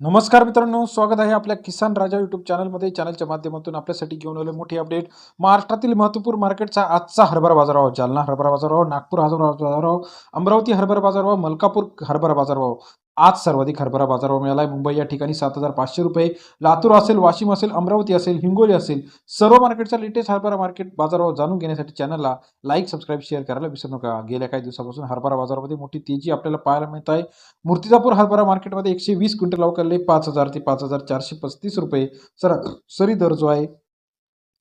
नमस्कार मित्रांनो स्वागत आहे आपल्या किसान राजा युट्यूब चॅनलमध्ये. चॅनलच्या माध्यमातून आपल्यासाठी घेऊन आले मोठी अपडेट. महाराष्ट्रातील महत्त्वपूर्ण मार्केटचा आजचा हरभरा बाजारभाव. जालना हरभरा बाजारभाव नागपूर हरभरा बाजारभाव अमरावती हरभरा बाजारभाव मलकापूर हरभरा बाजारभाव. आज सर्वाधिक हरभरा बाजारभाव मिळाला आहे मुंबई या ठिकाणी सात हजार पाचशे रुपये. लातूर असेल वाशिम असेल अमरावती असेल हिंगोली असेल सर्व मार्केटचा लेटेस्ट हरभरा मार्केट बाजारभाव जाणून घेण्यासाठी चॅनलला लाईक सबस्क्राईब शेअर करायला विसरू नका. गेल्या काही दिवसापासून हरभरा बाजारामध्ये मोठी तेजी आपल्याला पाहायला मिळत आहे. मूर्तिजापूर हरभरा मार्केटमध्ये एकशे वीस क्विंटल अवकाले पाच हजार ते पाच हजार चारशे पस्तीस रुपये. सरासरी दर जो आहे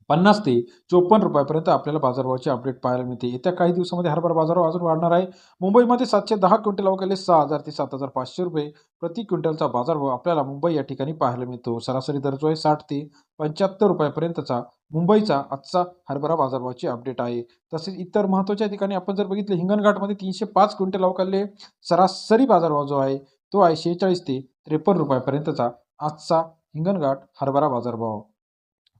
पन्नास ते चोपन्न रुपयापर्यंत आपल्याला बाजारभावाची अपडेट पाहायला मिळते. येत्या काही दिवसामध्ये हरभरा बाजारभाव अजून वाढणार आहे. मुंबईमध्ये सातशे दहा क्विंटल अवकाले सहा हजार ते सात हजार पाचशे रुपये प्रति क्विंटलचा बाजारभाव आपल्याला मुंबई या ठिकाणी पाहायला मिळतो. सरासरी दर जो आहे साठ ते पंच्याहत्तर रुपयापर्यंतचा मुंबईचा आजचा हरभरा बाजारभावाची अपडेट आहे. तसेच इतर महत्त्वाच्या ठिकाणी आपण जर बघितलं हिंगणघाटमध्ये तीनशे पाच क्विंटल अवकाले सरासरी बाजारभाव जो आहे तो आहे शेहेचाळीस ते त्रेपन्न रुपयापर्यंतचा आजचा हिंगणघाट हरभरा बाजारभाव.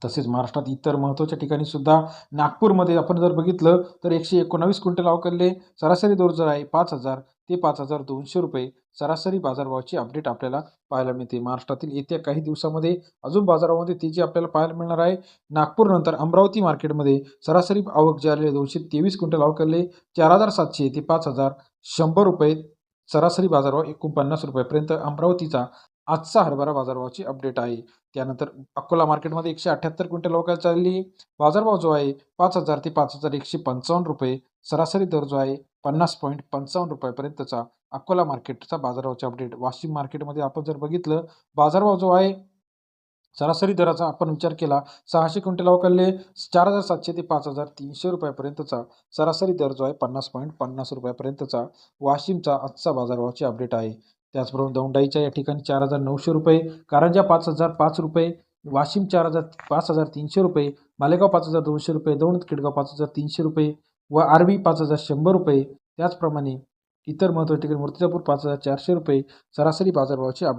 तसेच महाराष्ट्रात इतर महत्त्वाच्या ठिकाणी सुद्धा नागपूरमध्ये आपण जर बघितलं तर एकशे एकोणावीस क्विंटल अवकाले सरासरी दर जर आहे पाच हजार ते पाच हजार दोनशे रुपये सरासरी बाजारभावाची अपडेट आपल्याला पाहायला मिळते. महाराष्ट्रातील येत्या काही दिवसामध्ये अजून बाजारामध्ये तेजी आपल्याला पाहायला मिळणार आहे नागपूरनंतर अमरावती मार्केटमध्ये सरासरी आवक जे आलेले दोनशे तेवीस क्विंटल अवकाले चार हजार सातशे ते पाच हजार शंभर रुपये सरासरी बाजारभाव एकोणपन्नास रुपयापर्यंत अमरावतीचा आजचा हरभरा बाजारभावाची अपडेट आहे. त्यानंतर अकोला मार्केटमध्ये एकशे अठ्ठ्याहत्तर क्विंटल अवकाल चालली. बाजारभाव जो आहे पाच हजार ते पाच हजार एकशे पंचावन्न रुपये. सरासरी दर जो आहे पन्नास पॉईंट पंचावन्न रुपयापर्यंतचा अकोला मार्केटचा बाजारभावाची अपडेट वाशिम मार्केटमध्ये आपण जर बघितलं बाजारभाव जो आहे सरासरी दराचा आपण विचार केला सहाशे क्विंटल अवकालले चार हजार सातशे ते पाच हजार तीनशे रुपयापर्यंतचा सरासरी दर जो आहे पन्नास पॉईंट पन्नास रुपयापर्यंतचा वाशिमचा आजचा बाजारभावाची अपडेट आहे. त्याचबरोबर दौंडाईच्या या ठिकाणी चार हजार नऊशे रुपये कारंजा पाच हजार पाच रुपये वाशिम चार हजार पाच हजार तीनशे रुपये मालेगाव पाच हजार दोनशे रुपये दौंड खेडगाव पाच हजार तीनशे रुपये व आरवी पाच हजार शंभर रुपये. त्याचप्रमाणे इतर महत्त्वाच्या ठिकाणी मूर्तिजापूर पाच हजार चारशे रुपये सरासरी बाजारभावाचे अप